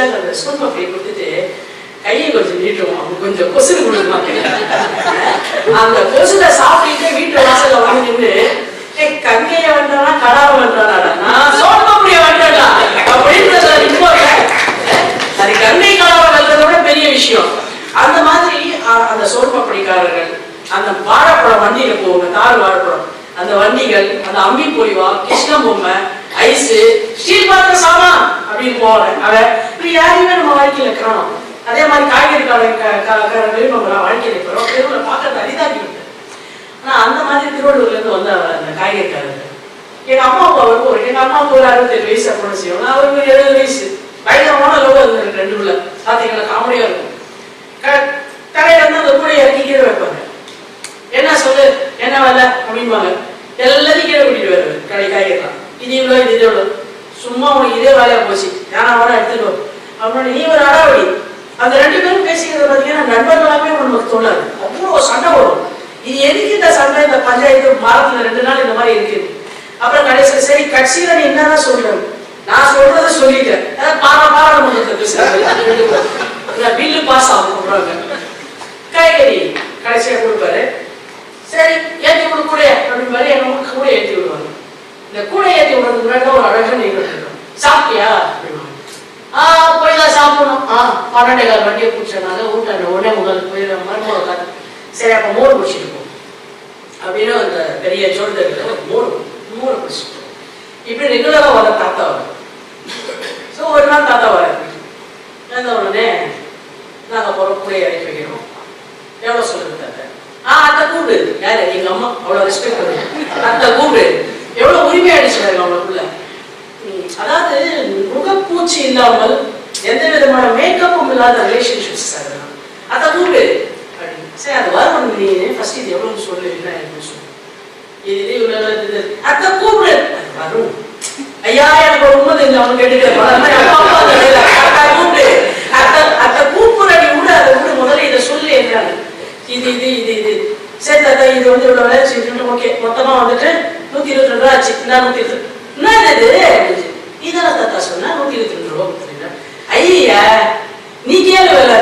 அந்த அந்த ஸ்கூல் பப்பையை கொடுத்துட்டு கையை கொஞ்சம் நீட்டுவோம் அவங்க கொஞ்சம் கொசுறு கொடுப்பாங்க அந்த கொசுல சாப்பிட்டு வீட்டு வாசல்ல வந்து நின்று ஏய் கங்கைய வந்தானா கடாவ வந்தானா நான் சோழப்படிய வந்தேன்டா அப்படின்றத இப்போ அது கங்கை கடாவ வந்ததோட விட பெரிய விஷயம் அந்த மாதிரி அந்த சோழ்பப்படிக்காரர்கள் அந்த வாழைப்பழம் வண்டியில போவாங்க தார் வாழைப்பழம் அந்த வண்டிகள் அந்த அம்பி பொலிவா கிருஷ்ண பொம்மை ஐஸ் ஸ்டீல் பாத்திர சாமான் அப்படின்னு போவாங்க அவன் இப்படி யாரையுமே நம்ம வாழ்க்கையில காணும். அதே மாதிரி காய்கறி காரங்களையும் நம்ம வாழ்க்கையில இருக்கிறோம் தெருவில் பார்க்கறது அரிதாக்கி விட்டு ஆனா அந்த மாதிரி திருவள்ளூர்ல இருந்து வந்த அந்த காய்கறிக்காரங்க எங்க அம்மா அப்பா அவருக்கு ஒரு எங்க அம்மா ஒரு அறுபத்தேழு வயசு அப்படின்னு செய்வோம் அவருக்கு எழுபது வயசு. பயங்கரமான லோகம் இருந்திருக்கு ரெண்டு உள்ள. பாத்தீங்களா காமெடியா இருக்கும். க- இருந்து அந்த கூடையை இறக்கி கீழே வைப்பாங்க. என்ன சொல்லு? என்ன வேலை? அப்படிம்பாங்க. எல்லாத்தையும் கீழே கூட்டிட்டு வருவாரு கடை காய்கறிலாம். இது இவ்வளோ இது இது சும்மா உனக்கு இதே வேலையா போச்சு. ஏன்னா வர எடுத்துக்கோ வா. அப்படின்னு நீ ஒரு அடாவடி. அந்த ரெண்டு பேரும் பேசிக்கிறத பார்த்தீங்கன்னா நண்பர்களாமே நமக்கு தோணாது. அவ்வளோ சண்டை வரும். இது எதுக்கு இந்த சண்டை? இந்த பஞ்சாயத்து வாரத்துல ரெண்டு நாள் இந்த மாதிரி இருக்குது அப்புறம் கடைசியில் சரி கட்சியில நீ என்னதான் சொல்லணும் நான் சொல்றத சொல்லிட்டேன். பாரா பாரா நம்ம பேசுறாங்க பில்லு பாஸ் ஆகும் சொல்றாங்க காய்கறி கடைசியா கொடுப்பாரு சரி ஏத்தி விடு கூட அப்படின்னு மாதிரி எங்க கூட ஏத்தி விடுவாங்க இந்த கூட ஏத்தி விடுறதுக்கு முன்னாடி ஒரு அழகான நிகழ்வு இருக்கும் சாப்பிட்டியா அப்படின்னுவாங்க ஆ போய் தான் சாப்பிடணும் ஆ பன்னெண்டே கால் வண்டியை பிடிச்சனால ஊட்டாண்ட உடனே உங்களுக்கு போயிடுற மருமக காத்து சரி அப்போ மோர் பிடிச்சிருக்கோம் அப்படின்னு அந்த பெரிய ஜோடிதர்கிட்ட மோர் மோர் பிடிச்சிருக்கோம் இப்படி ரெகுலரா வர தாத்தா வரும் ஸோ ஒரு நாள் தாத்தா வர. இருந்த உடனே நாங்கள் போகிற கூட இறக்கி வைக்கிறோம் எவ்வளோ சொல்லுங்க தாத்தா? ஆ அத்தை கூப்பிடு யாரு? எங்க அம்மா. அவ்வளோ ரெஸ்பெக்ட் பண்ணுங்க அத்தை கூப்பிடு எவ்வளோ உரிமையா அடிச்சுறாங்க அவங்களுக்குள்ள. அதாவது முகப்பூச்சி இல்லாமல் எந்த விதமான மேக்கப்பும் இல்லாத ரிலேஷன்ஷிப்ஸ் சார் அதெல்லாம். அத்தை கூப்பிடு. அப்படின்னு. சரி அது வரும் நீ ஃபர்ஸ்ட் இது எவ்வளோன்னு சொல்லு என்ன எனக்கு சொல்லு. இது இது இவ்வளோ இது அத்தை கூப்பிடு. அது வரும். ஐயா எனக்கு ஒரு உண்மை தெரிஞ்சு அவன் கேட்டுக்கிறேன் அத்தை கூப்பிடு. அத்தை அத்தை கூப்பிடுற நீ விடு அதை விடு. முதல்ல இதை சொல்லு என்ன இது இது இது இது. சரி தாத்தா இது வந்து இவ்வளவு வேலை செஞ்சுட்டு ஓகே. மொத்தமா வந்துட்டு நூத்தி இருபத்தி ரெண்டு ரூபா ஆச்சு. இந்த நூத்தி இருபத்தி என்ன இது இதெல்லாம் தாத்தா சொன்னா நூத்தி இருபத்தி ரெண்டு ரூபா கொடுத்துருங்க ஐயா நீ கேளு வேலை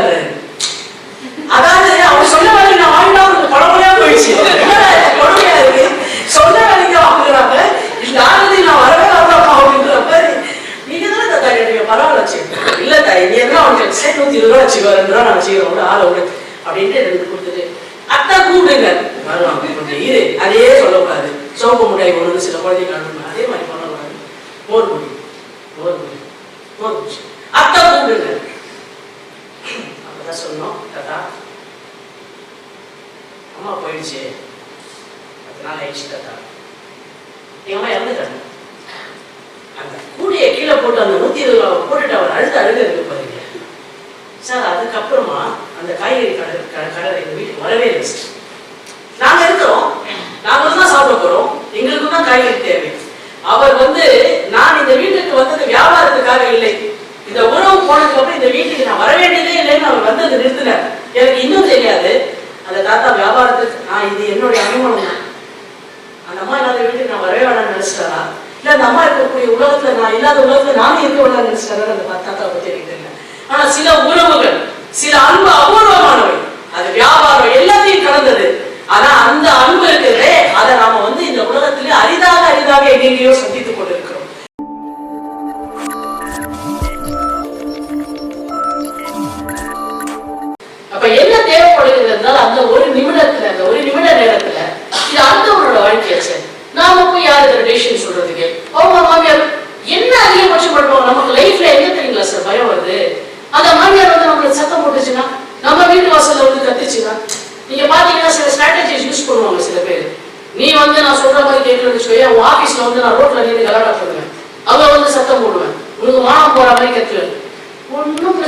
அதாவது அவன் சொன்ன வேலைக்கு நான் வாங்கினா அவனுக்கு பழமொழியா போயிடுச்சு. என்னடா கொடுமையா இருக்கு? சொன்ன வேலைக்கு வாங்குறாங்க. இந்த ஆனது நான் வரவே வரலாமா அப்படின்றப்ப நீங்க தானே தாத்தா கேட்டீங்க? பரவாயில்ல சரி. இல்ல தாய் நீ என்ன அவனுக்கு சரி நூத்தி இருபது ரூபா வச்சுக்கோ ரெண்டு ரூபா நான் வச்சுக்கிறோம் விடு, ஆளை விடு அப்படின்ட்டு ரெண்டு கொடுத்துட்டு அத்தா கூப்பிடுங்க. வருவான் இரு. அதே சொல்லக்கூடாது. சோப்பு முட்டாய் ஒன்று சில குழந்தைங்க அதே மாதிரி பண்ணக்கூடாது. போர் குடி போர் குடி போர் குடி அத்தா கூப்பிடுங்க அப்பதான் சொன்னோம் தாத்தா அம்மா போயிடுச்சு. பத்து நாள் ஆயிடுச்சு தாத்தா எங்க அம்மா இறந்துட்டாங்க. அந்த கூடையை கீழே போட்டு அந்த நூத்தி இருபது போட்டுட்டு அவர் அழுது அழுது இருக்கு பாருங்க. சார் அதுக்கப்புறமா அந்த காய்கறி கடை கடை கடை எங்க வீட்டுக்கு வரவே இல்லை சார் நாங்க இருக்கிறோம். நாங்களும் தான் சாப்பிட போறோம். எங்களுக்கும் தான் காய்கறி தேவை. அவர் வந்து நான் இந்த வீட்டுக்கு வந்தது வியாபாரத்துக்காக இல்லை. இந்த உறவு போனதுக்கு அப்புறம் இந்த வீட்டுக்கு நான் வர வேண்டியதே இல்லைன்னு அவர் வந்தது நிறுத்தினார் எனக்கு இன்னும் தெரியாது. அந்த தாத்தா வியாபாரத்துக்கு நான் இது என்னுடைய அனுமானம் தான். அந்த அம்மா இல்லாத வீட்டுக்கு நான் வரவே வேணாம்னு நினைச்சிட்டாரா? இல்ல அந்த அம்மா இருக்கக்கூடிய உலகத்துல நான் இல்லாத உலகத்துல நானும் இருக்க வேணாம்னு நினைச்சிட்டாரா? அந்த தாத்தா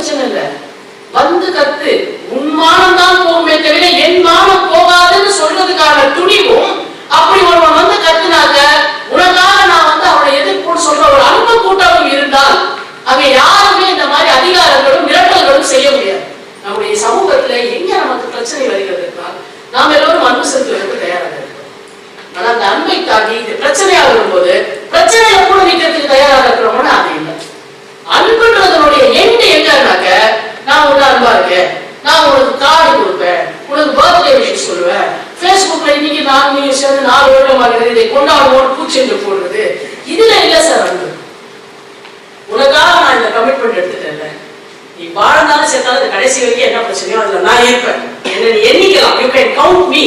பிரச்சனை இல்லை வந்து கத்து உன் மானம் தான் போகுமே தவிர என் மானம் போகாதுன்னு சொல்றதுக்கான துணிவும் அப்படி ஒருவன் வந்து கத்துனாக்க உனக்காக நான் வந்து அவனை எதிர்ப்பு சொல்ற ஒரு அன்பு கூட்டமும் இருந்தால் அங்க யாருமே இந்த மாதிரி அதிகாரங்களும் மிரட்டல்களும் செய்ய முடியாது. நம்முடைய சமூகத்துல எங்க நமக்கு பிரச்சனை வருகிறது என்றால் நாம் எல்லோரும் அன்பு செலுத்துவதற்கு தயாராக இருக்கிறோம். ஆனா அந்த அன்பை தாண்டி இது பிரச்சனையாக வரும்போது பிரச்சனையை கூட நிற்கிறதுக்கு தயாராக இருக்கிறோம்னா அது அன்புன்றதனுடைய எங்க எங்கன்னாக்க நான் உன்ன அன்பா இருக்கேன். நான் உனக்கு கார்டு கொடுப்பேன். உனக்கு பர்த்டே விஷயம் சொல்லுவேன். ஃபேஸ்புக்ல இன்னைக்கு நாலு நீங்க சேர்ந்து நாலு ஓட்டம் வாங்குறது இதை கொண்டாடுவோம் பூச்செண்டு போடுறது. இதுல இல்ல சார் அன்பு. உனக்காக நான் இந்த கமிட்மெண்ட் எடுத்துட்டேன்ல. நீ வாழ்ந்தாலும் சேர்ந்தாலும் கடைசி வரைக்கும் என்ன பிரச்சனையோ அதுல நான் ஏற்பேன். என்ன எண்ணிக்கலாம். யூ கேன் கவுண்ட் மீ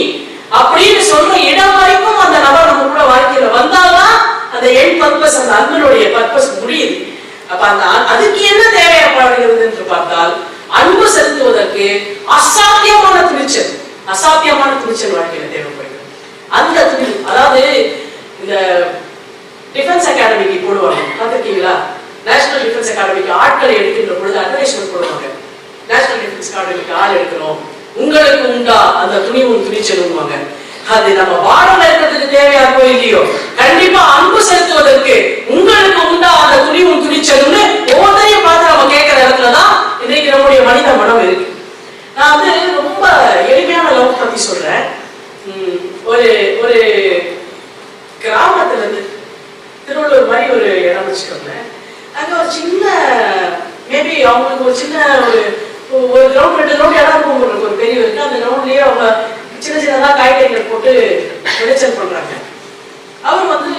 அப்படின்னு சொல்லும் இடம் வரைக்கும் அந்த நபர் நம்ம கூட வாழ்க்கையில வந்தாதான் அந்த எண் பர்பஸ் அந்த அன்பனுடைய பர்பஸ் முடியுது. அப்ப அந்த அதுக்கு என்ன தேவைப்படுகிறது என்று பார்த்தால் அன்பு செலுத்துவதற்கு அசாத்தியமான துணிச்சல் அசாத்தியமான துணிச்சல் வாழ்க்கையில தேவைப்படுகிறது. அந்த துணி அதாவது இந்த டிஃபென்ஸ் அகாடமிக்கு போடுவாங்க. பார்த்துருக்கீங்களா? நேஷனல் டிஃபென்ஸ் அகாடமிக்கு ஆட்களை எடுக்கின்ற பொழுது அட்வர்டைஸ்மெண்ட் போடுவாங்க. நேஷனல் டிஃபென்ஸ் அகாடமிக்கு ஆள் எடுக்கிறோம். உங்களுக்கு உண்டா? அந்த துணிவும் துணிச்சலுவாங்க அது நம்ம வாழல இருக்கிறதுக்கு தேவையாகவோ இல்லையோ கண்டிப்பா அன்பு செலுத்துவதற்கு உங்களுக்கு உண்டா அந்த துணிவும் துணிச்சலும்னு ஒவ்வொருத்தரையும் பார்த்து நம்ம கேட்கிற இடத்துல தான் இன்னைக்கு நம்முடைய மனித மனம் இருக்கு. நான் வந்து ரொம்ப எளிமையான லவ் பத்தி சொல்றேன். ஒரு ஒரு கிராமத்துல இருந்து திருவள்ளூர் மாதிரி ஒரு இடம் வச்சுக்கோங்க அங்க ஒரு சின்ன மேபி அவங்களுக்கு ஒரு சின்ன ஒரு ஒரு கிரவுண்ட் ரெண்டு கிரவுண்ட் இடம் இருக்கும் உங்களுக்கு ஒரு பெரிய இருக்கு. அந்த கிரவுண்ட்லயே அவங்க சின்ன சின்னதாக காய்கறிகள் போட்டு விளைச்சல் பண்ணுறாங்க அவர் வந்து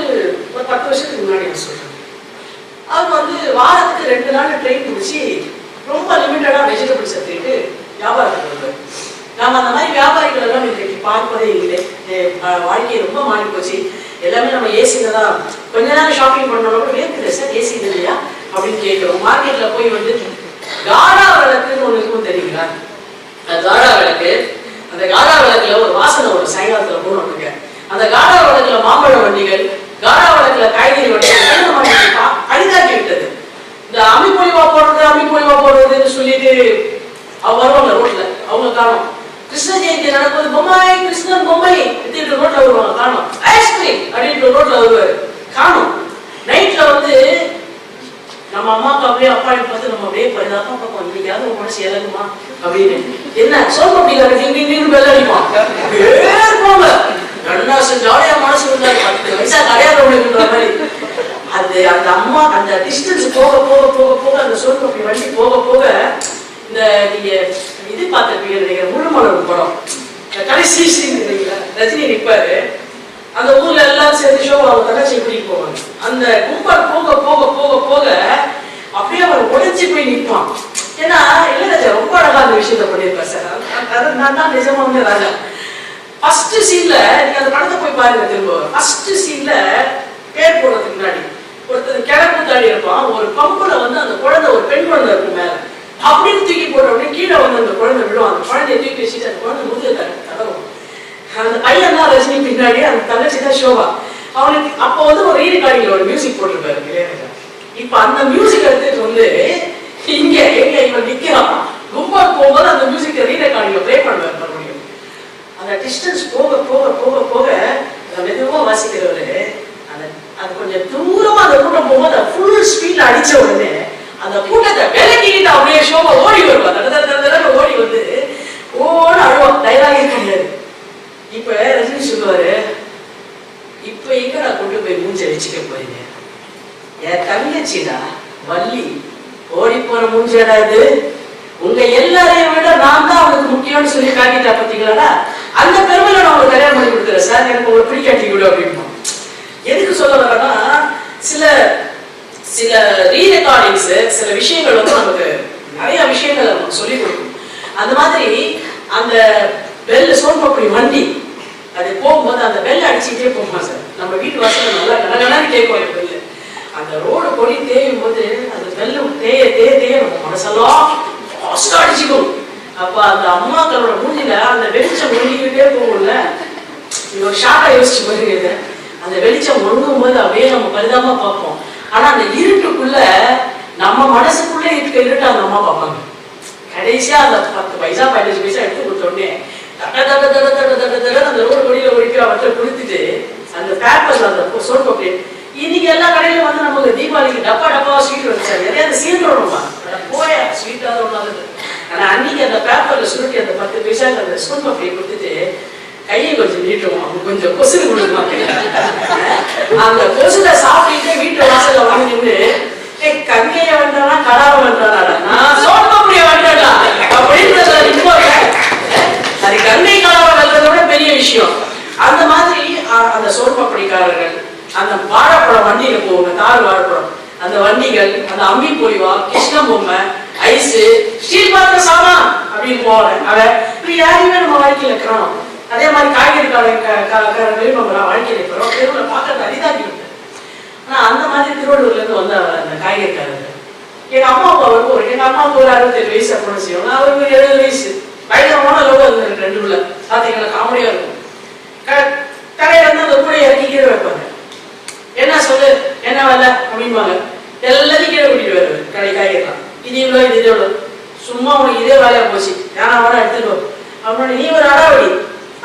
ஒரு பத்து வருஷத்துக்கு முன்னாடி நான் சொல்றேன். அவர் வந்து வாரத்துக்கு ரெண்டு நாள் ட்ரெயின் பிடிச்சி ரொம்ப லிமிட்டடாக வெஜிடபிள்ஸ் எடுத்துக்கிட்டு வியாபாரம் பண்ணுவார் நாம் அந்த மாதிரி வியாபாரிகள் எல்லாம் இன்றைக்கு பார்ப்பதே இல்லை. வாழ்க்கையை ரொம்ப மாறி போச்சு எல்லாமே நம்ம ஏசியில் தான் கொஞ்ச நேரம் ஷாப்பிங் பண்ணணும் கூட வேர்க்குது சார் ஏசி இல்லையா? அப்படின்னு கேட்குறோம் மார்க்கெட்டில் போய் வந்து காடா விளக்குன்னு ஒன்று இருக்கும் தெரியுங்களா? காடா விளக்கு அந்த காடா விளக்குல ஒரு வாசனை ஒரு சாயங்காலத்துல போனோம்னுங்க அந்த காடா விளக்குல மாம்பழ வண்டிகள் காடா விளக்குல காய்கறி வண்டிகள் அரிதாக்கி விட்டது. இந்த அம்மி பொழிவா போடுறது அம்மி பொழிவா போடுறதுன்னு சொல்லிட்டு அவங்க வருவாங்க ரோட்ல. அவங்க காணும். கிருஷ்ண ஜெயந்தி நடக்கும்போது பொம்மை கிருஷ்ணன் பொம்மை எடுத்துட்டு ரோட்ல வருவாங்க காணும். ஐஸ்கிரீம் அப்படின்ட்டு ரோட்ல வருவாரு. காணும். நைட்ல வந்து நம்ம அம்மாவுக்கு அப்படியே அப்பா பார்த்து நம்ம அப்படியே பரிதாபம் பார்ப்போம். இன்னைக்காவது உன் மனசு இறங்குமா அப்படின்னு. என்ன சோப்பு அப்படிங்கிறாரு நீங்க நீங்க பெல் அடிப்பான் அப்படியே இருப்பாங்க. ஜாலியா மனசு இருந்தாரு பத்து வயசா கடையாதவங்களுக்குன்ற மாதிரி. அது அந்த அம்மா அந்த டிஸ்டன்ஸ் போக போக போக போக அந்த சோப்பு அப்படி வண்டி போக போக இந்த நீங்க இது பார்த்துருப்பீங்க நினைக்கிறேன். முழுமலர் படம். கடைசி சீன் ரஜினி நிற்பாரு அந்த ஊர்ல எல்லாரும் சேர்ந்து ஷோ அவங்க தங்கச்சி கூட்டிட்டு போவாங்க. அந்த கும்பல் போக போக போக போக அப்படியே அவர் உடைஞ்சு போய் நிற்பான் ஏன்னா இளையராஜா ரொம்ப அழகா அந்த விஷயத்த பண்ணியிருப்பார் சார் அது- நான் தான் நிஜமாவே ராஜா ஃபர்ஸ்ட் சீன்ல நீங்க அந்த படத்தை போய் பாருங்க திரும்ப ஃபர்ஸ்ட் சீன்ல பேர் போடுறதுக்கு முன்னாடி ஒருத்தர் கிழக்கு தாடி இருப்பான் ஒரு பம்புல வந்து அந்த குழந்தை ஒரு பெண் குழந்தை இருக்கும் மேல அப்படின்னு தூக்கி போட்ட உடனே கீழே வந்து அந்த குழந்தை விடும் அந்த குழந்தைய தூக்கி வச்சுட்டு அந்த குழந்தை முதுக தடவும் அந்த பையன் தான் ரஜினி பின்னாடி அந்த தங்கச்சி தான் ஷோபா அவனுக்கு அப்போ வந்து ஒரு ரீரெக்கார்டிங்ல ஒரு மியூசிக் போட்டிருப்பாரு இளையராஜா இப்ப அந்த மியூசிக் எடுத்துட்டு வந்து இங்க எங்க இவன் நிக்கிறான் ரொம்ப போகும்போது அந்த மியூசிக் ரீரெக்கார்டிங்ல பிளே பண்ணுவார் மறுபடியும். அந்த டிஸ்டன்ஸ் போக போக போக போக அந்த மெதுவா வாசிக்கிறவரு அந்த அது கொஞ்சம் தூரமா அந்த கூட்டம் போகும்போது ஃபுல் ஸ்பீட்ல அடிச்ச உடனே அந்த கூட்டத்தை விலக்கிட்டு அப்படியே ஷோபா ஓடி வருவா தட தட தட தடன்னு ஓடி வந்து ஓட அழுவா டைலாகே கிடையாது இப்ப ரஜினி சொல்லுவாரு இப்ப எங்க நான் கொண்டு போய் மூஞ்ச வச்சுக்க போறீங்க என் தங்கச்சிடா வள்ளி ஓடி போற உங்க எல்லாரையும் விட நான் தான் அவனுக்கு முக்கியம்னு சொல்லி காட்டிட்டா பாத்தீங்களாடா அந்த பெருமையில நான் உங்களுக்கு கல்யாணம் பண்ணி கொடுக்குறேன் சார் எனக்கு உங்களை பிடிக்காட்டி விடு அப்படின்னு எதுக்கு சொல்ல வரேன்னா சில சில ரீரெக்கார்டிங்ஸ் சில விஷயங்கள் வந்து நமக்கு நிறைய விஷயங்கள் நமக்கு சொல்லி கொடுக்கும். அந்த மாதிரி அந்த பெல் சோன்பப்படி வண்டி அது போகும்போது அந்த பெல் அடிச்சுட்டே போகுமா சார்? நம்ம வீட்டு வாசல நல்லா கடகடான்னு கேட்கும் அந்த ரோடு கொடி தேயும் போது அந்த வெள்ளம் தேய தேய தேய நம்ம மனசெல்லாம் ஃபாஸ்டா அடிச்சுக்கும் அப்ப அந்த அம்மாக்களோட மூஞ்சில அந்த வெளிச்சம் ஒழுங்கிக்கிட்டே போகும்ல இவ்வளோ ஒரு ஷார்ட்டா யோசிச்சு பாருங்க இதை. அந்த வெளிச்சம் ஒழுங்கும் போது அப்படியே நம்ம பரிதாபமா பார்ப்போம் ஆனா அந்த இருட்டுக்குள்ள நம்ம மனசுக்குள்ளே இருக்க இருட்டு அந்த அம்மா பார்ப்பாங்க கடைசியா அந்த பத்து பைசா பதினஞ்சு பைசா எடுத்து கொடுத்தோடனே தட தட தட தட தட தட அந்த ரோடு கொடியில ஒழிக்கிற அவற்றை கொடுத்துட்டு அந்த பேப்பர்ல அந்த சோன் பப்பி இன்னைக்கு எல்லா கடையிலும் வந்து நமக்கு தீபாவளிக்கு டப்பா டப்பாவா ஸ்வீட் வச்சாங்க நிறைய அந்த சீர்றோம்மா போய ஸ்வீட் அது ஒன்றாவது ஆனா அன்னைக்கு அந்த பேப்பர்ல சுருட்டி அந்த பத்து பைசாக்கு அந்த ஸ்கூல் பப்பியை கொடுத்துட்டு கையை கொஞ்சம் நீட்டுவோம். அவங்க கொஞ்சம் கொசுறு கொடுப்பாங்க அந்த கொசுல சாப்பிட்டுட்டு வீட்டு வாசல்ல வாங்கிட்டு நின்று ஏய் வந்தானா கடாவை வந்தானா நான் சோழப்படிய வந்தேன்டா அப்படின்றத இப்போ அது கங்கை கடாவ வந்ததை விட பெரிய விஷயம் அந்த மாதிரி அ- அந்த சோற்பப்படிக்காரர்கள் அந்த வாழைப்பழம் வண்டியில போவாங்க தார் வாழைப்பழம் அந்த வண்டிகள் அந்த அம்மி பொழிவா கிருஷ்ண பொம்மை ஐஸ் ஸ்டீல் பாத்திர சாமான் அப்படின்னு போவாங்க அவன் இப்ப யாரையுமே நம்ம வாழ்க்கையில இருக்கிறோம் அதே மாதிரி காய்கறி காரங்களையும் நம்ம வாழ்க்கையில இருக்கிறோம் தெருவில் பார்க்கறது அரிதாக்கி ஆனா அந்த மாதிரி திருவள்ளூர்ல இருந்து வந்த அந்த காய்கறிக்காரங்க எங்க அம்மா அப்பா வந்து ஒரு எங்க அம்மாவுக்கு ஒரு அறுபத்தேழு வயசு அப்படின்னு செய்வாங்க அவருக்கு ஒரு எழுபது வயசு. பயங்கரமான லோகம் இருந்தது ரெண்டு உள்ள. பாத்தீங்கன்னா காமெடியா இருக்கும். க- கடையில இருந்து அந்த கூடையை இறக்கி கீழே வைப்பாங்க. என்ன சொல்லு? என்ன வரல அப்படிம்பாங்க. எல்லாத்தையும் கீழே கூட்டிட்டு வருவார் கடை காய்கறிலாம் இது இவ்வளோ இது இது எவ்வளோ சும்மா உனக்கு இதே வேலையா போச்சு. நான் அவனை எடுத்துக்கோ அவனோட நீ ஒரு அடாவடி.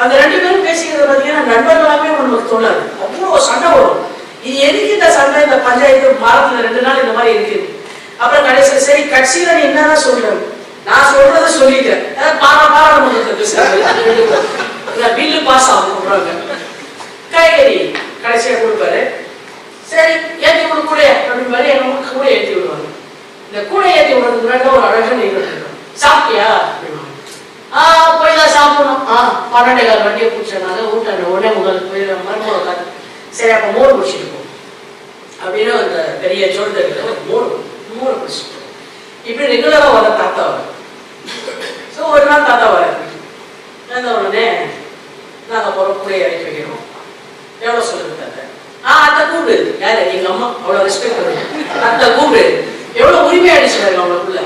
அந்த ரெண்டு பேரும் பேசிக்கிறத பார்த்தீங்கன்னா நண்பர்களாமே நமக்கு தோணாது அவ்வளோ சண்டை வரும் இது எதுக்கு இந்த சண்டை இந்த பஞ்சாயத்து மாதத்தில் ரெண்டு நாள் இந்த மாதிரி இருக்குது அப்புறம் கடைசியில் சரி கட்சியில நீ என்னதான் சொல்ற நான் சொல்றத சொல்லிட்டேன் பாரா பாரா பாராளுமன்றத்தில் பேசுறாங்க பில்லு பாஸ் ஆகும். சொல்றாங்க காய்கறி கடைசியா கொடுப்பாரு. சரி ஏற்றி விடு கூட அப்படின்னு மாதிரி எங்க அம்மா கூட ஏற்றி விடுவாங்க. இந்த கூட ஏற்றி விடுறதுக்கு முன்னாடி ஒரு அழகான நிகழ்வு சாப்பிட்டியா? ஆ போய் தான் சாப்பிடணும். ஆ பன்னெண்டே கால் வண்டியை பிடிச்சனால ஊட்டாங்க உடனே முதல் போய் மருமக உட்காந்து சரி அப்போ மோர் குடிச்சிட்டு அப்படின்னு அந்த பெரிய சோழ்தறியில் மோர் மோரை குடிச்சிட்டு இப்படி ரெகுலரா வர தாத்தா வர. ஸோ ஒரு நாள் தாத்தா வர. என்ன உடனே நாங்கள் போகிற கூட இறக்கி வைக்கிறோம். எவ்வளோ சொல்லுங்க தாத்தா? ஆ அத்தை கூப்பிடு எங்க அம்மா அவ்வளோ ரெஸ்பெக்ட் பண்ணுங்க. அத்தை கூப்பிடு. எவ்வளோ உரிமையா அடிச்சுறாங்க அவங்களுக்குள்ள.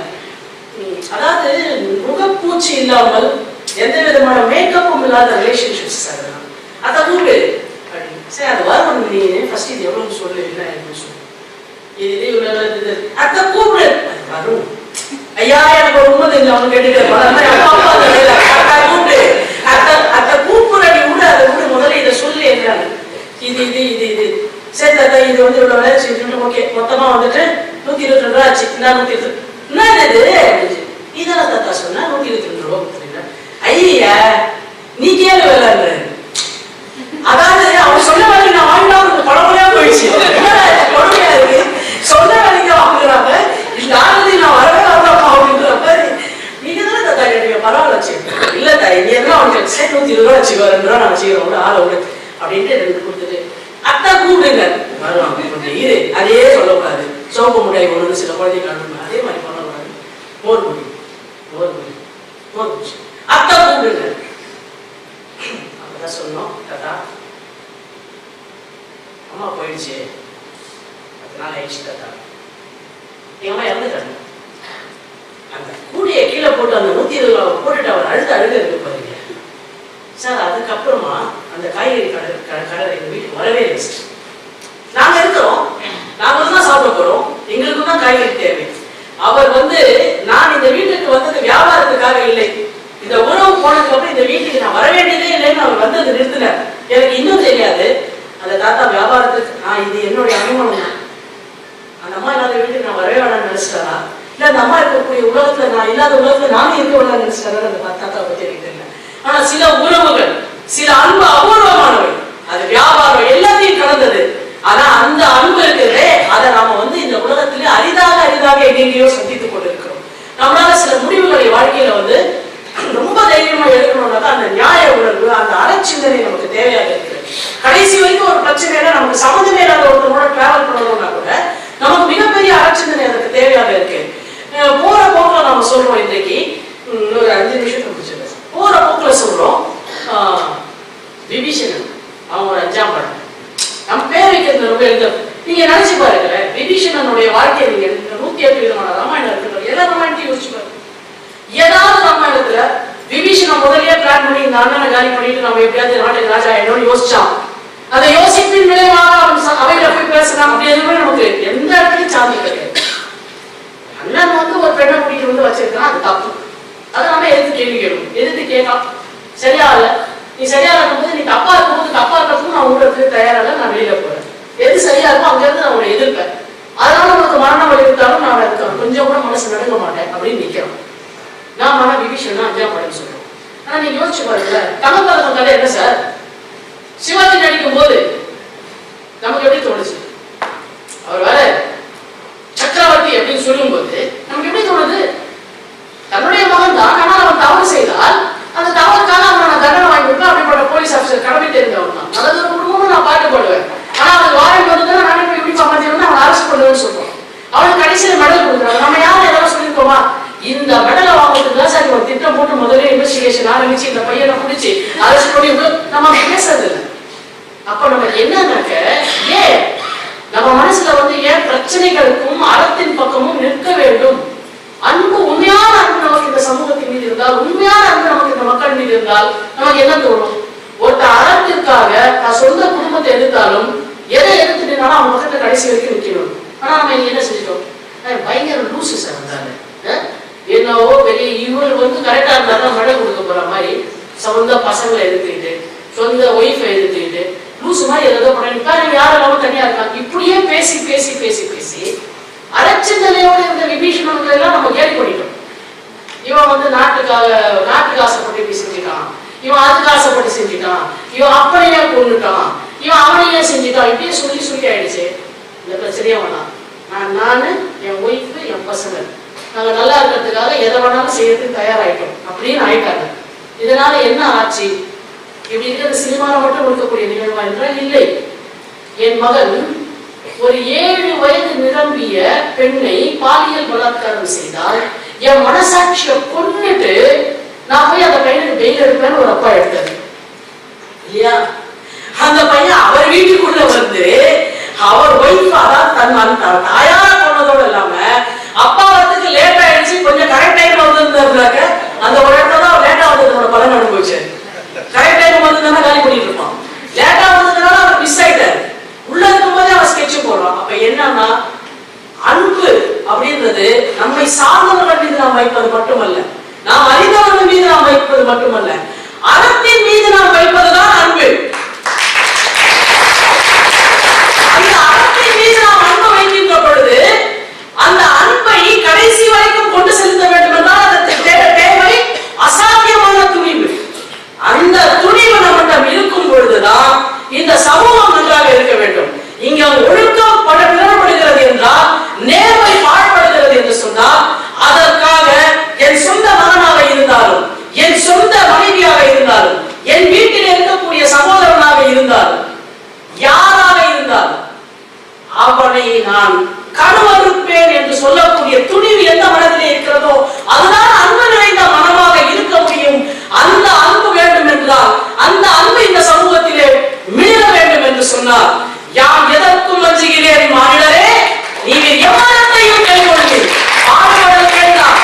அதாவது முகப்பூச்சி இல்லாமல் எந்த விதமான மேக்கப்பும் இல்லாத ரிலேஷன்ஷிப்ஸ் சார் அதெல்லாம். கூப்பிடு. சரி அது வரும் நீ ஃபர்ஸ்ட் இது எவ்வளோன்னு சொல்லு என்ன அப்படின்னு சொல்லு. இது இது இவ்வளோ அத்தை கூப்பிடு. அது வரும். ஐயா எனக்கு ஒரு உண்மை தெரிஞ்சு அவங்க கேட்டுக்கிறேன் அத்தை கூப்பிட. அத்தை அத்தை கூப்பிடுற நீ விட அதை விட. முதல்ல இதை சொல்லு என்ன இது இது இது இது. சரி தாத்தா இது வந்து இவ்வளவு வேலை செஞ்சுட்டு ஓகே மொத்தமா வந்துட்டு நூத்தி இருபத்தி ரெண்டு ரூபா ஆச்சு. இந்த நூத்தி இருபது என்ன இது இதெல்லாம் தாத்தா சொன்னா நூத்தி இருபத்தி ரெண்டு ரூபா கொடுத்துருங்க. ஐயா நீ கேள்வி வேலை அதாவது அவன் சொன்ன வேலைக்கு நான் வாங்கினா அவனுக்கு பழமொழியா போயிடுச்சு என்னடா இது கொடுமையா இருக்கு சொன்ன வேலைக்கு வாங்குறாங்க இந்த ஆனதி நான் வரவே வரலாமா அப்படின்றப்ப நீங்க தானே தாத்தா கேட்டீங்க பரவாயில்ல சரி இல்ல தாய் நீ எல்லாம் அவனுக்கு சரி நூத்தி இருபது ரூபா வச்சுக்கோ ரெண்டு ரூபா நான் வச்சுக்கிறோம் விடு, ஆளை விடு அப்படின்ட்டு ரெண்டு கொடுத்துட்டு அத்தா கூப்பிடுங்க வருவாங்க கொஞ்சம் இரு அதே சொல்லக்கூடாது சோப்பு முட்டாய் கொண்டு வந்து சில குழந்தைங்க அனுப்புங்க அதே மாதிரி பண்ணக்கூடாது மோர் குடி மோர் குடி மோர் குடி அத்தா கூப்பிடுங்க அப்பதான் சொன்னோம் தாத்தா அம்மா போயிடுச்சு பத்து நாள் ஆயிடுச்சு தாத்தா எங்க அம்மா இறந்துட்டாங்க அந்த கூடிய கீழே போட்டு அந்த நூத்தி இருபது ரூபா போட்டுட்டு அவர் அழுது அழுது இருக்கு பாருங்க சார் அதுக்கப்புறமா அந்த காய்கறி கடை க- கடை எங்க வீட்டுக்கு வரவே இல்லை சார் நாங்க இருக்கிறோம் நாங்களும் தான் சாப்பிட போறோம் எங்களுக்கும் தான் காய்கறி தேவை அவர் வந்து நான் இந்த வீட்டுக்கு வந்தது வியாபாரத்துக்காக இல்லை. இந்த உறவு போனதுக்கு அப்புறம் இந்த வீட்டுக்கு நான் வர வேண்டியதே இல்லைன்னு அவர் வந்தது நிறுத்தினார் எனக்கு இன்னும் தெரியாது. அந்த தாத்தா வியாபாரத்துக்கு நான் இது என்னுடைய அனுமானம் அந்த அம்மா இல்லாத வீட்டுக்கு நான் வரவே வேணாம்னு நினைச்சிட்டாரா? இல்ல அந்த அம்மா இருக்கக்கூடிய உலகத்துல நான் இல்லாத உலகத்துல நானும் இருக்க வேணாம்னு நினைச்சிட்டாரா அந்த தாத்தா பத்தி எனக்கு தெரியல. ஆனா சில உறவுகள் சில அன்பு அபூர்வமானவை. அது வியாபாரம் எல்லாத்தையும் கடந்தது ஆனா அந்த அன்பு இருக்கிறதே அதை நாம வந்து இந்த உலகத்திலே அரிதாக அரிதாக எங்கெங்கேயோ சந்தித்துக் கொண்டிருக்கோம் நம்மளால சில முடிவுகளை வாழ்க்கையில வந்து ரொம்ப தைரியமா எடுக்கணும்னாக்கா அந்த நியாய உணர்வு அந்த அறச்சிந்தனை நமக்கு தேவையாக இருக்கு கடைசி வரைக்கும் ஒரு பிரச்சனைனா நமக்கு சம்மந்தமே இல்லாத ஒருத்தர் கூட டிராவல் பண்ணணும்னா கூட நமக்கு மிகப்பெரிய அறச்சிந்தனை அதுக்கு தேவையாக இருக்கு. போற போக்கில் நம்ம சொல்றோம் இன்றைக்கு இன்னொரு அஞ்சு நிமிஷத்துக்கு sir. எதிர்த்தாலும் எதை எதிர்த்து அவன் அவங்க பக்கத்துல கடைசி வரைக்கும் நிற்கணும் ஆனா நம்ம என்ன செஞ்சிட்டோம்? பயங்கர லூசு சார் இருந்தாரு அஹ் என்னவோ பெரிய இவர் வந்து கரெக்டா இருந்தாலும் மழை கொடுக்க போற மாதிரி சொந்த பசங்களை எதிர்த்துக்கிட்டு சொந்த ஒய்ஃபை எதிர்த்துக்கிட்டு லூசு மாதிரி ஏதோ பண்ணி பாருங்க யாரும் தனியா இருக்காங்க? இப்படியே பேசி பேசி பேசி பேசி அலட்சிந்தனையோட இருந்த விபீஷணங்களை எல்லாம் நம்ம கேள்வி பண்ணிட்டோம். இவன் வந்து நாட்டுக்காக நாட்டுக்கு ஆசைப்பட்டு இப்படி செஞ்சுட்டான். இவன் அதுக்கு ஆசைப்பட்டு செஞ்சுட்டான். இவன் அப்படியே கொண்டுட்டான். இவன் அவனையே செஞ்சுட்டான் இப்படியே சொல்லி சொல்லி ஆயிடுச்சு இந்த பிரச்சனையே வேணாம் நான் நானு என் ஒய்ஃபு என் பசங்க நாங்க நல்லா இருக்கிறதுக்காக எதை வேணாலும் செய்யறதுக்கு தயாராயிட்டோம் அப்படின்னு ஆயிட்டாங்க இதனால என்ன ஆச்சு இப்படி இருக்கிற சினிமாவில் மட்டும் இருக்கக்கூடிய நிகழ்வா என்றால் இல்லை என் மகன் ஒரு ஏழு வயது நிரம்பிய பெண்ணை பாலியல் பலாத்காரம் செய்தால் என் மனசாட்சியை கொண்டுட்டு நான் போய் அந்த பையனுக்கு பெயில் எடுப்பேன்னு ஒரு அப்பா எடுத்தாரு இல்லையா அந்த பையன் அவர் வீட்டுக்குள்ள வந்து அவர் ஒய்ஃப் அதான் தன் அந்த தாயார போனதோடு இல்லாம அப்பா வரதுக்கு லேட் ஆயிடுச்சு கொஞ்சம் கரெக்ட் டைம் வந்திருந்தாருனாக்க அந்த ஒரு இடத்துல தான் லேட்டா வந்ததோட பலன் அனுபவிச்சு கரெக்ட் டைம் வந்து காலி பண்ணிட்டு இருப்பான். லேட்டா வந்ததுனால அவர் மிஸ் ஆயிட்டாரு. உள்ள இருக்கும் போதே அவன் ஸ்கெட்ச் போடுறான். அப்ப என்னன்னா அன்பு அப்படின்றது நம்மை சார்ந்தவர்கள் மீது நாம் வைப்பது மட்டுமல்ல. நாம் அறிந்தவர்கள் மீது நாம் வைப்பது மட்டுமல்ல. அறத்தின் மீது நாம் வைப்பதுதான் அன்பு அந்த அறத்தின் மீது நாம் அன்பு வைக்கின்ற பொழுது அந்த அன்பை கடைசி வரைக்கும் கொண்டு செலுத்த வேண்டும் என்றால் அதற்கு தே- தேவை அசாத்தியமான துணிவு அந்த துணிவு நம்மிடம் இருக்கும் பொழுதுதான் இந்த சமூகம் நன்றாக இருக்க வேண்டும் இங்க ஒழுக்கம் பட பிறப்படுகிறது என்றால் நேர்மை பாழ்படுகிறது என்று சொன்னால் அதற்காக என் சொந்த மகனாக இருந்தாலும் என் சொந்த மனைவியாக இருந்தாலும் என் வீட்டில் இருக்கக்கூடிய சகோதரனாக இருந்தாலும் யாராக இருந்தாலும் அவனை நான் கருவறுப்பேன் என்று சொல்லக்கூடிய துணிவு எந்த மனதிலே இருக்கிறதோ அதுதான் அன்பு நிறைந்த மனமாக இருக்க முடியும் அந்த அன்பு வேண்டும் என்றால் அந்த அன்பு இந்த சமூகத்திலே மீள வேண்டும் என்று சொன்னார் யாம் எதற்கும் அஞ்சுகிறேன் மானிடரே நீங்கள் எவ்வளத்தையும் கைகொள்ளுங்கள் பாடுபடல் கேட்டார்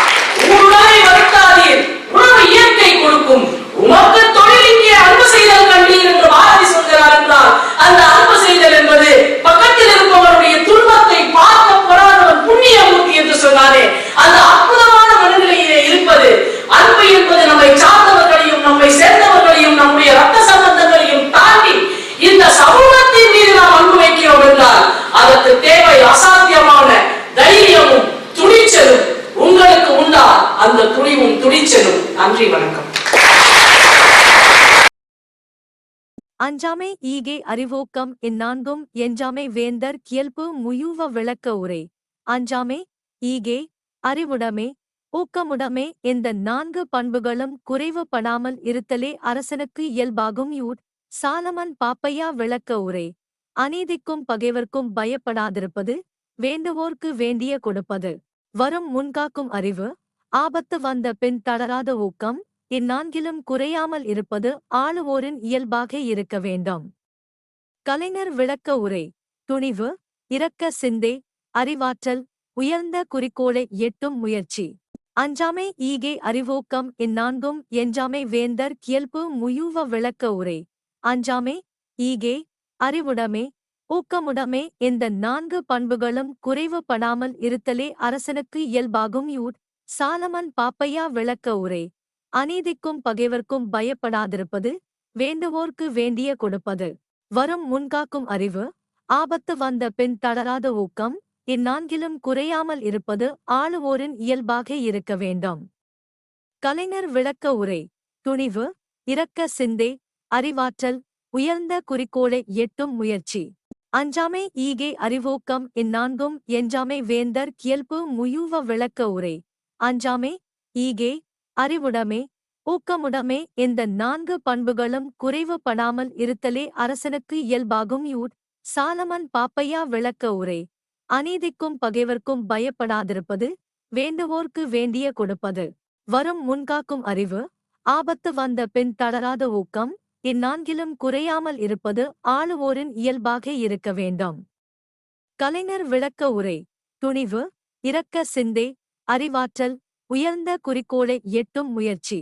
உணவை வருத்தாதீர் உணவு இயற்கை கொடுக்கும் உமக்கு தொழில் இங்கே அன்பு செய்தல் கண்டீர் என்று பாரதி சொல்கிறார் என்றால் அந்த அன்பு செய்தல் என்பது பக்கத்தில் இருப்பவருடைய துன்பத்தை பார்க்க பெறாதவன் புண்ணியமூர்த்தி என்று சொன்னாரே அந்த அற்புதமான மனநிலையிலே இருப்பது அன்பு என்பது நம்மை சார்ந்தவர்களையும் நம்மை சேர்ந்தவர்களையும் நம்முடைய ரத்த சம்பந்தங்களையும் தாண்டி இந்த சமூகத்தின் மீது நாம் அன்பு வைக்கிறோம் என்றால் அதற்கு தேவை அசாத்தியமான தைரியமும் துணிச்சலும் உங்களுக்கு உண்டா அந்த துணிவும் துணிச்சலும் நன்றி வணக்கம் அஞ்சாமை ஈகை அறிவோக்கம் இந்நான்கும் எஞ்சாமை வேந்தர் கியல்பு முயூவ விளக்க உரை. அஞ்சாமே ஈகே அறிவுடமே ஊக்கமுடமே இந்த நான்கு பண்புகளும் குறைவுபடாமல் இருத்தலே அரசனுக்கு இயல்பாகும் யூட். சாலமன் பாப்பையா விளக்க உரை. அநீதிக்கும் பகைவர்க்கும் பயப்படாதிருப்பது வேண்டுவோர்க்கு வேண்டிய கொடுப்பது. வரும் முன்காக்கும் அறிவு ஆபத்து வந்த பின் தளராத ஊக்கம் இந்நான்கிலும் குறையாமல் இருப்பது ஆளுவோரின் இயல்பாக இருக்க வேண்டும். கலைஞர் விளக்க உரை துணிவு இரக்க சிந்தே அறிவாற்றல் உயர்ந்த குறிக்கோளை எட்டும் முயற்சி. அஞ்சாமை ஈகை அறிவோக்கம் இந்நான்கும் எஞ்சாமை வேந்தர் கியல்பு முயூவ விளக்க உரை. அஞ்சாமை ஈகே அறிவுடமே ஊக்கமுடமே இந்த நான்கு பண்புகளும் குறைவுபடாமல் இருத்தலே அரசனுக்கு இயல்பாகும் யூட். சாலமன் பாப்பையா விளக்க உரை. அநீதிக்கும் பகைவர்க்கும் பயப்படாதிருப்பது வேண்டுவோர்க்கு வேண்டிய கொடுப்பது. வரும் முன்காக்கும் அறிவு ஆபத்து வந்த பின் தளராத ஊக்கம் இந்நான்கிலும் குறையாமல் இருப்பது ஆளுவோரின் இயல்பாக இருக்க வேண்டும். கலைஞர் விளக்க உரை துணிவு இரக்க சிந்தை அறிவாற்றல் உயர்ந்த குறிக்கோளை எட்டும் முயற்சி. அஞ்சாமை ஈகை அறிவோக்கம் இந்நான்கும் எஞ்சாமை வேந்தர் கியல்பு முயூவ விளக்க உரை. அஞ்சாமை ஈகை அறிவுடைமை ஊக்கமுடமே இந்த நான்கு பண்புகளும் குறைவுபடாமல் இருத்தலே அரசனுக்கு இயல்பாகும் யூட். சாலமன் பாப்பையா விளக்க உரை. அநீதிக்கும் பகைவர்க்கும் பயப்படாதிருப்பது வேண்டுவோர்க்கு வேண்டிய கொடுப்பது. வரும் முன்காக்கும் அறிவு ஆபத்து வந்த பின் தளராத ஊக்கம் இந்நான்கிலும் குறையாமல் இருப்பது ஆளுவோரின் இயல்பாக இருக்க வேண்டும். கலைஞர் விளக்க உரை. துணிவு இரக்க சிந்தை அறிவாற்றல் உயர்ந்த குறிக்கோளை எட்டும் முயற்சி.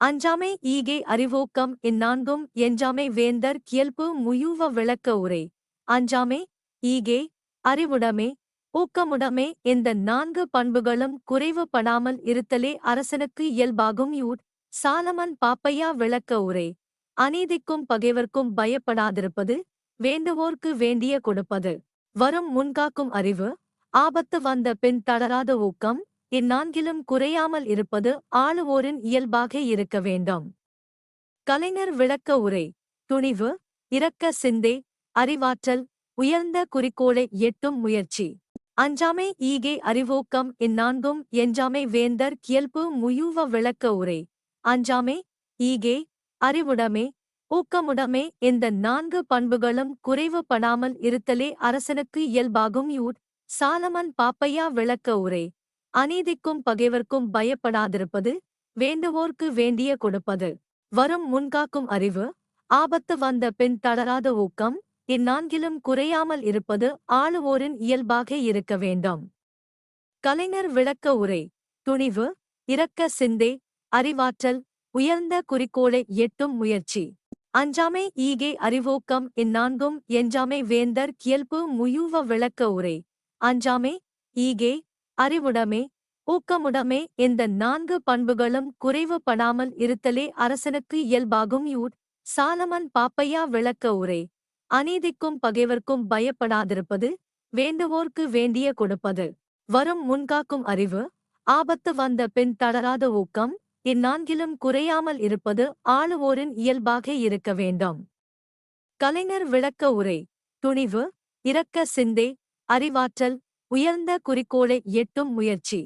அஞ்சாமை ஈகை அறிவோக்கம் இந்நான்கும் எஞ்சாமை வேந்தர் கியல்பு முயூவ விளக்க உரை. அஞ்சாமை ஈகே அறிவுடமே ஊக்கமுடமே இந்த நான்கு பண்புகளும் குறைவுபடாமல் இருத்தலே அரசனுக்கு இயல்பாகும் யூட். சாலமன் பாப்பையா விளக்க உரை. அநீதிக்கும் பகைவர்க்கும் பயப்படாதிருப்பது வேண்டுவோர்க்கு வேண்டிய கொடுப்பது. வரும் முன்காக்கும் அறிவு. ஆபத்து வந்த பின் தளராத ஊக்கம். இந்நான்கிலும் குறையாமல் இருப்பது ஆளுவோரின் இயல்பாக இருக்க வேண்டும். கலைஞர் விளக்க உரை துணிவு இரக்க சிந்தை அறிவாற்றல் உயர்ந்த குறிக்கோளை எட்டும் முயற்சி. அஞ்சாமை ஈகை அறிவோக்கம் இந்நான்கும் எஞ்சாமை வேந்தர் கியல்பு முயூவ விளக்க உரை. அஞ்சாமை ஈகே அறிவுடமே ஊக்கமுடமே இந்த நான்கு பண்புகளும் குறைவுபடாமல் இருத்தலே அரசனுக்கு இயல்பாகும் யூட். சாலமன் பாப்பையா விளக்க உரை. அநீதிக்கும் பகைவர்க்கும் பயப்படாதிருப்பது வேண்டுவோர்க்கு வேண்டிய கொடுப்பது. வரும் முன்காக்கும் அறிவு ஆபத்து வந்த பின் தளராத ஊக்கம் இந்நான்கிலும் குறையாமல் இருப்பது ஆளுவோரின் இயல்பாக இருக்க வேண்டும். கலைஞர் விளக்க உரை துணிவு இரக்க சிந்தை அறிவாற்றல் உயர்ந்த குறிக்கோளை எட்டும் முயற்சி. அஞ்சாமை ஈகை அறிவோக்கம் இந்நான்கும் எஞ்சாமை வேந்தர் கியல்பு முயூவ விளக்க உரை. அஞ்சாமை ஈகை அறிவுடமே ஊக்கமுடமே இந்த நான்கு பண்புகளும் குறைவுபடாமல் இருத்தலே அரசனுக்கு இயல்பாகும். யூட் சாலமன் பாப்பையா விளக்க உரை. அநீதிக்கும் பகைவர்க்கும் பயப்படாதிருப்பது வேண்டுவோர்க்கு வேண்டிய கொடுப்பது. வரும் முன்காக்கும் அறிவு ஆபத்து வந்த பின் தளராத ஊக்கம் இந்நான்கிலும் குறையாமல் இருப்பது ஆளுவோரின் இயல்பாக இருக்க வேண்டும். கலைஞர் விளக்க உரை. துணிவு இரக்க சிந்தை அறிவாற்றல் உயர்ந்த குறிக்கோளை எட்டும் முயற்சி.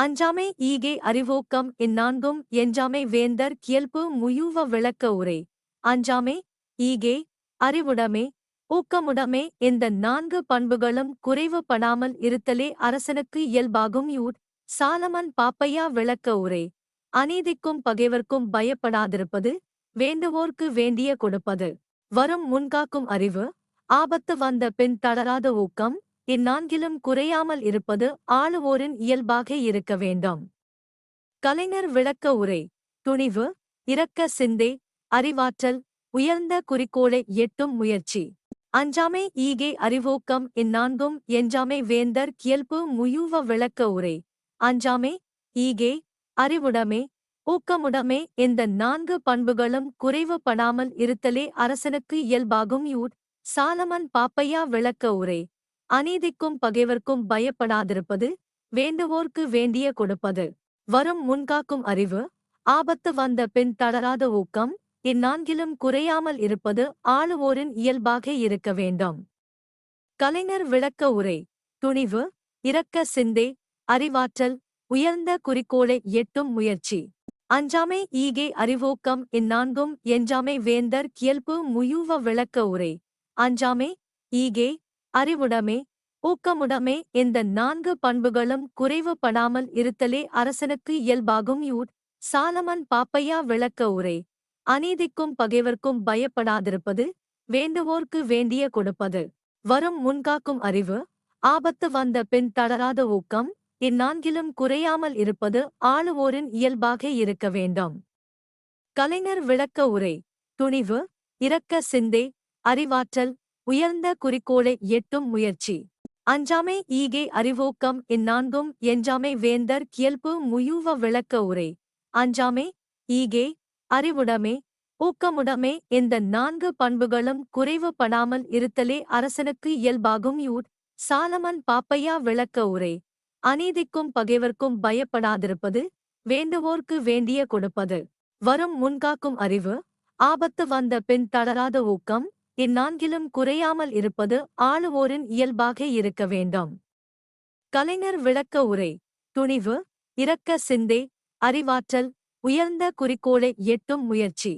அஞ்சாமை ஈகை அறிவோக்கம் இந்நான்கும் எஞ்சாமை வேந்தர் கியல்பு முயூவ விளக்க உரை. அஞ்சாமை ஈகே அறிவுடைமை ஊக்கமுடமே இந்த நான்கு பண்புகளும் குறைவுபடாமல் இருத்தலே அரசனுக்கு இயல்பாகும் யூட் சாலமன் பாப்பையா விளக்க உரை. அநீதிக்கும் பகைவர்க்கும் பயப்படாதிருப்பது வேண்டுவோர்க்கு வேண்டிய கொடுப்பது. வரும் முன்காக்கும் அறிவு ஆபத்து வந்த பின் தளராத ஊக்கம் இந்நான்கிலும் குறையாமல் இருப்பது ஆளுவோரின் இயல்பாக இருக்க வேண்டும். கலைஞர் விளக்க உரை துணிவு இரக்க சிந்தை அறிவாற்றல் உயர்ந்த குறிக்கோளை எட்டும் முயற்சி. அஞ்சாமை ஈகை அறிவோக்கம் இந்நான்கும் எஞ்சாமை வேந்தர் கியல்பு முயூவ விளக்க உரை. அஞ்சாமை ஈகே அறிவுடமே ஊக்கமுடமே இந்த நான்கு பண்புகளும் குறைவுபடாமல் இருத்தலே அரசனுக்கு இயல்பாகும் யூட். சாலமன் பாப்பையா விளக்க உரை. அநீதிக்கும் பகைவர்க்கும் பயப்படாதிருப்பது வேண்டுவோர்க்கு வேண்டிய கொடுப்பது. வரும் முன்காக்கும் அறிவு ஆபத்து வந்த பின் தளராத ஊக்கம் இந்நான்கிலும் குறையாமல் இருப்பது ஆளுவோரின் இயல்பாக இருக்க வேண்டும். கலைஞர் விளக்க உரை துணிவு இரக்க சிந்தை அறிவாற்றல் உயர்ந்த குறிக்கோளை எட்டும் முயற்சி. அஞ்சாமை ஈகை அறிவோக்கம் இந்நான்கும் என்றாமை வேந்தர் கியல்பு முயூவ விளக்க உரை. அஞ்சாமை ஈகை அறிவுடமே ஊக்கமுடமே இந்த நான்கு பண்புகளும் குறைவுபடாமல் இருத்தலே அரசனுக்கு இயல்பாகும். யூட் சாலமன் பாப்பையா விளக்க உரை. அநீதிக்கும் பகைவர்க்கும் பயப்படாதிருப்பது வேண்டுவோர்க்கு வேண்டிய கொடுப்பது. வரும் முன்காக்கும் அறிவு ஆபத்து வந்த பின் தளராத ஊக்கம் இந்நான்கிலும் குறையாமல் இருப்பது ஆளுவோரின் இயல்பாக இருக்க வேண்டும். கலைஞர் விளக்க உரை. துணிவு இரக்க சிந்தை அறிவாற்றல் உயர்ந்த குறிக்கோளை எட்டும் முயற்சி. அஞ்சாமை ஈகை அறிவோக்கம் இந்நான்கும் எஞ்சாமை வேந்தர் கியல்பு முயூவ விளக்க உரை. அஞ்சாமை ஈகே அறிவுடமே ஊக்கமுடமே இந்த நான்கு பண்புகளும் குறைவுபடாமல் இருத்தலே அரசனுக்கு இயல்பாகும் யூட் சாலமன் பாப்பையா விளக்க உரை. அநீதிக்கும் பகைவர்க்கும் பயப்படாதிருப்பது வேண்டுவோர்க்கு வேண்டிய கொடுப்பது. வரும் முன்காக்கும் அறிவு ஆபத்து வந்த பின் தளராத ஊக்கம் இந்நான்கிலும் குறையாமல் இருப்பது ஆளுவோரின் இயல்பாக இருக்க வேண்டும். கலைஞர் விளக்க உரை துணிவு இரக்க சிந்தை அறிவாற்றல் உயர்ந்த குறிக்கோளை எட்டும் முயற்சி.